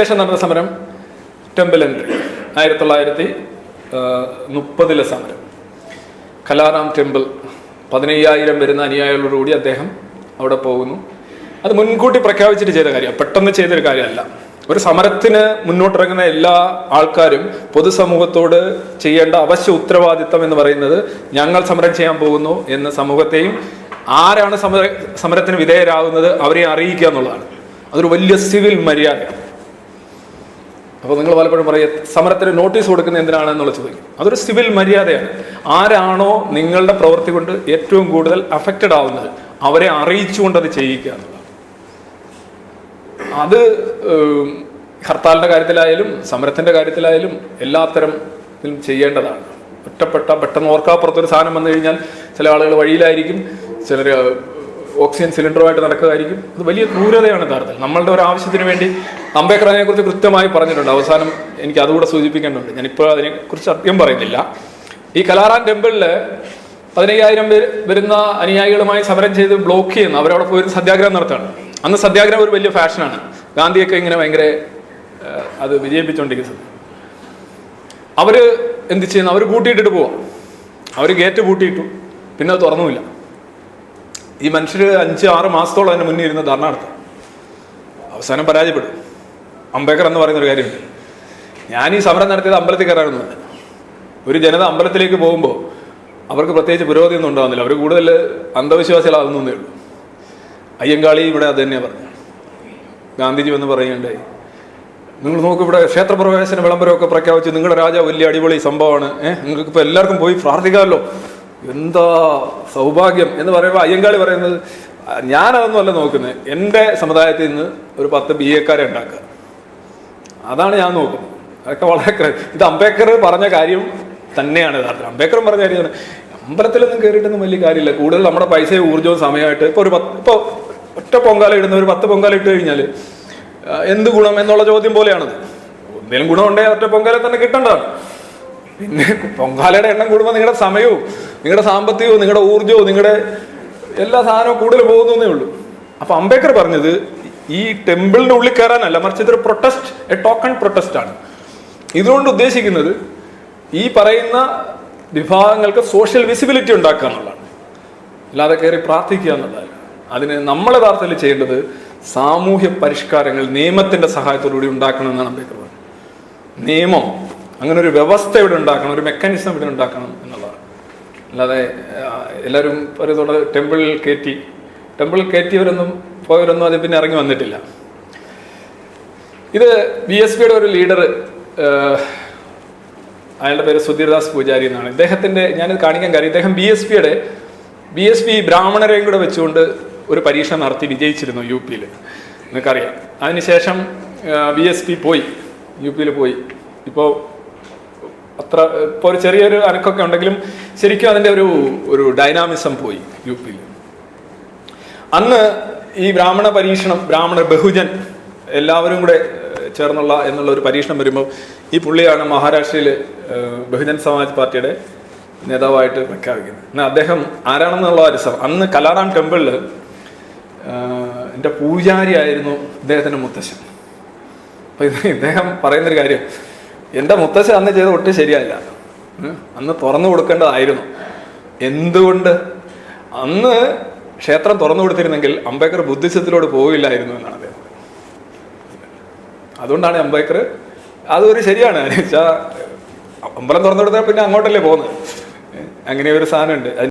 ശേഷം നടന്ന സമരം ടെമ്പിൾ എൻട്രി ആയിരത്തി തൊള്ളായിരത്തി മുപ്പതിലെ സമരം. കലാറാം ടെമ്പിൾ പതിനയ്യായിരം വരുന്ന അനുയായികളോടുകൂടി അദ്ദേഹം അവിടെ പോകുന്നു. അത് മുൻകൂട്ടി പ്രഖ്യാപിച്ചിട്ട് ചെയ്ത കാര്യമാണ് പെട്ടെന്ന് ചെയ്തൊരു കാര്യമല്ല. ഒരു സമരത്തിന് മുന്നോട്ടിറങ്ങുന്ന എല്ലാ ആൾക്കാരും പൊതുസമൂഹത്തോട് ചെയ്യേണ്ട അവശ്യ ഉത്തരവാദിത്തം എന്ന് പറയുന്നത് ഞങ്ങൾ സമരം ചെയ്യാൻ പോകുന്നു എന്ന് സമൂഹത്തെയും ആരാണ് സമര സമരത്തിന് വിധേയരാകുന്നത് അവരെ അറിയിക്കുക എന്നുള്ളതാണ്. അതൊരു വലിയ സിവിൽ മര്യാദയാണ്. അപ്പോൾ നിങ്ങൾ പലപ്പോഴും പറയും സമരത്തിന് നോട്ടീസ് കൊടുക്കുന്ന എന്തിനാണെന്നുള്ള ചോദിക്കും. അതൊരു സിവിൽ മര്യാദയാണ്. ആരാണോ നിങ്ങളുടെ പ്രവൃത്തി കൊണ്ട് ഏറ്റവും കൂടുതൽ അഫക്റ്റഡ് ആവുന്നത് അവരെ അറിയിച്ചുകൊണ്ട് അത് ചെയ്യിക്കുക അത് ഹർത്താലിന്റെ കാര്യത്തിലായാലും സമരത്തിന്റെ കാര്യത്തിലായാലും എല്ലാത്തരം ചെയ്യേണ്ടതാണ്. ഒറ്റപ്പെട്ട പെട്ടെന്ന് ഓർക്കാപ്പുറത്തൊരു സാധനം വന്നു കഴിഞ്ഞാൽ ചില ആളുകൾ വഴിയിലായിരിക്കും ചിലർ ഓക്സിജൻ സിലിണ്ടറുമായിട്ട് നടക്കുകയായിരിക്കും. അത് വലിയ ക്രൂരതയാണ് യഥാർത്ഥത്തിൽ. നമ്മളുടെ ഒരു ആവശ്യത്തിന് വേണ്ടി അംബേദ്കർ അതിനെക്കുറിച്ച് കൃത്യമായി പറഞ്ഞിട്ടുണ്ട്. അവസാനം എനിക്ക് അതുകൂടെ സൂചിപ്പിക്കേണ്ടതുണ്ട്. ഞാനിപ്പോൾ അതിനെക്കുറിച്ച് അധികം പറയുന്നില്ല. ഈ കലാറാൻ ടെമ്പിളിൽ പതിനയ്യായിരം പേര് വരുന്ന അനുയായികളുമായി സമരം ചെയ്ത് ബ്ലോക്ക് ചെയ്യുന്നു അവരവിടെ പോയി സത്യാഗ്രഹം നടത്തുകയാണ്. അന്ന് സത്യാഗ്രഹം ഒരു വലിയ ഫാഷനാണ്. ഗാന്ധിയൊക്കെ ഇങ്ങനെ ഭയങ്കര അത് വിജയിപ്പിച്ചുകൊണ്ടിരിക്കുന്നത് അവർ എന്ത് ചെയ്യുന്നു? അവർ പൂട്ടിയിട്ടിട്ട് പോവാം. അവർ ഗേറ്റ് പൂട്ടിയിട്ടു. പിന്നെ അത് തുറന്നുമില്ല. ഈ മനുഷ്യർ അഞ്ച് ആറ് മാസത്തോളം അതിന് മുന്നേ ഇരുന്ന് ധർണ നടത്തും. അവസാനം പരാജയപ്പെടും. അംബേദ്കർ എന്ന് പറയുന്ന ഒരു കാര്യമുണ്ട്. ഞാൻ ഈ സമരം നടത്തിയത് അമ്പലത്തിൽ കയറാറുന്നു ഒരു ജനത അമ്പലത്തിലേക്ക് പോകുമ്പോൾ അവർക്ക് പ്രത്യേകിച്ച് പുരോഗതി ഒന്നും ഉണ്ടാകുന്നില്ല അവർ കൂടുതൽ അന്ധവിശ്വാസികളാകുന്നേ ഉള്ളൂ. അയ്യങ്കാളി ഇവിടെ അത് തന്നെയാണ് പറഞ്ഞു ഗാന്ധിജി വന്ന് പറയുകയുണ്ടായി. നിങ്ങൾ നോക്ക് ഇവിടെ ക്ഷേത്രപ്രവേശന വിളംബരമൊക്കെ പ്രഖ്യാപിച്ച് നിങ്ങളുടെ രാജാവ് വലിയ അടിപൊളി സംഭവമാണ്. ഏഹ് നിങ്ങൾക്ക് ഇപ്പോൾ എല്ലാവർക്കും പോയി പ്രാർത്ഥിക്കാമല്ലോ. എന്താ സൗഭാഗ്യം എന്ന് പറയുമ്പോൾ അയ്യങ്കാളി പറയുന്നത് "ആ, ഞാനതൊന്നുമല്ല നോക്കുന്നത്. എന്റെ സമുദായത്തിൽ നിന്ന് ഒരു പത്ത് ബി എക്കാരെ ഉണ്ടാക്കുക. അതാണ് ഞാൻ നോക്കുന്നത്. അതൊക്കെ വളരെ ഇത് അംബേദ്കർ പറഞ്ഞ കാര്യം തന്നെയാണ് യഥാർത്ഥം അംബേദ്കറും പറഞ്ഞ കാര്യമാണ് അമ്പലത്തിലൊന്നും കയറിയിട്ടൊന്നും വലിയ കാര്യമില്ല. കൂടുതൽ നമ്മുടെ പൈസയും ഊർജവും സമയമായിട്ട് ഇപ്പോൾ ഒരു പത്ത് ഇപ്പോൾ ഒറ്റ പൊങ്കാല ഇടുന്ന ഒരു പത്ത് പൊങ്കാല ഇട്ട് കഴിഞ്ഞാൽ എന്ത് ഗുണം എന്നുള്ള ചോദ്യം പോലെയാണത്. എന്തെങ്കിലും ഗുണമുണ്ടെങ്കിൽ ഒറ്റ പൊങ്കാല തന്നെ കിട്ടേണ്ടതാണ്. പിന്നെ പൊങ്കാലയുടെ എണ്ണം കൂടുമ്പോൾ നിങ്ങളുടെ സമയവും നിങ്ങളുടെ സാമ്പത്തികവും നിങ്ങളുടെ ഊർജവും നിങ്ങളുടെ എല്ലാ സാധനവും കൂടുതൽ പോകുന്നേ ഉള്ളൂ. അപ്പൊ അംബേദ്കർ പറഞ്ഞത് ഈ ടെമ്പിളിന്റെ ഉള്ളിൽ കയറാനല്ല മറിച്ച് ഇതൊരു പ്രൊട്ടസ്റ്റ് എ ടോക്കൺ പ്രൊട്ടസ്റ്റ് ആണ്. ഇതുകൊണ്ട് ഉദ്ദേശിക്കുന്നത് ഈ പറയുന്ന വിഭാഗങ്ങൾക്ക് സോഷ്യൽ വിസിബിലിറ്റി ഉണ്ടാക്കുക എന്നുള്ളതാണ്. അല്ലാതെ കയറി പ്രാർത്ഥിക്കുക എന്നുള്ളതല്ല. അതിന് നമ്മൾ യഥാർത്ഥത്തിൽ ചെയ്യേണ്ടത് സാമൂഹ്യ പരിഷ്കാരങ്ങൾ നിയമത്തിന്റെ സഹായത്തോടുകൂടി ഉണ്ടാക്കണം എന്നാണ് അംബേദ്കർ പറഞ്ഞത്. നിയമം അങ്ങനെ ഒരു വ്യവസ്ഥ ഇവിടെ ഉണ്ടാക്കണം ഒരു മെക്കാനിസം ഇവിടെ ഉണ്ടാക്കണം എന്നുള്ളതാണ്. അല്ലാതെ എല്ലാവരും ഒരു ടെമ്പിളിൽ കയറ്റി ടെമ്പിളിൽ കയറ്റിയവരൊന്നും പോയവരൊന്നും അതിൽ പിന്നെ ഇറങ്ങി വന്നിട്ടില്ല. ഇത് ബി എസ് പിയുടെ ഒരു ലീഡർ അയാളുടെ പേര് സുധീർദാസ് പൂജാരി എന്നാണ്. ഇദ്ദേഹത്തിന്റെ ഞാനിത് കാണിക്കാൻ കാര്യം ഇദ്ദേഹം ബി എസ് പിയുടെ ബി എസ് പി ബ്രാഹ്മണരെയും കൂടെ വെച്ചുകൊണ്ട് ഒരു പരീക്ഷ നടത്തി വിജയിച്ചിരുന്നു യു പിയിൽ. നിങ്ങൾക്കറിയാം. അതിനുശേഷം ബി എസ് പി പോയി. യു പിയിൽ പോയി. ഇപ്പോൾ അത്ര ഇപ്പോൾ ഒരു ചെറിയൊരു അനക്കൊക്കെ ഉണ്ടെങ്കിലും ശരിക്കും അതിന്റെ ഒരു ഒരു ഡൈനാമിസം പോയി യു പിയിൽ. അന്ന് ഈ ബ്രാഹ്മണ പരീക്ഷണം ബ്രാഹ്മണ ബഹുജൻ എല്ലാവരും കൂടെ ചേർന്നുള്ള എന്നുള്ള ഒരു പരീക്ഷണം വരുമ്പോൾ ഈ പുള്ളിയാണ് മഹാരാഷ്ട്രയിൽ ബഹുജൻ സമാജ് പാർട്ടിയുടെ നേതാവായിട്ട് പ്രഖ്യാപിക്കുന്നത്. എന്നാൽ അദ്ദേഹം ആരാണെന്നുള്ള രസം അന്ന് കലാറാം ടെമ്പിളിൽ എന്റെ പൂജാരിയായിരുന്നു ഇദ്ദേഹത്തിന്റെ മുത്തശ്ശൻ. അപ്പൊ ഇത് ഇദ്ദേഹം പറയുന്നൊരു കാര്യം എന്റെ മുത്തശ്ശൻ അന്ന് ചെയ്ത ഒട്ടും ശരിയല്ല അന്ന് തുറന്നു കൊടുക്കേണ്ടതായിരുന്നു. എന്തുകൊണ്ട്? അന്ന് ക്ഷേത്രം തുറന്നു കൊടുത്തിരുന്നെങ്കിൽ അംബേക്കർ ബുദ്ധിസത്തിലോട് പോവില്ലായിരുന്നു എന്നാണ് അദ്ദേഹം അതുകൊണ്ടാണ് അംബേക്കർ അതൊരു ശരിയാണ്. അമ്പലം തുറന്നു കൊടുത്താൽ പിന്നെ അങ്ങോട്ടല്ലേ പോകുന്നത്. അങ്ങനെ ഒരു സാധനമുണ്ട്.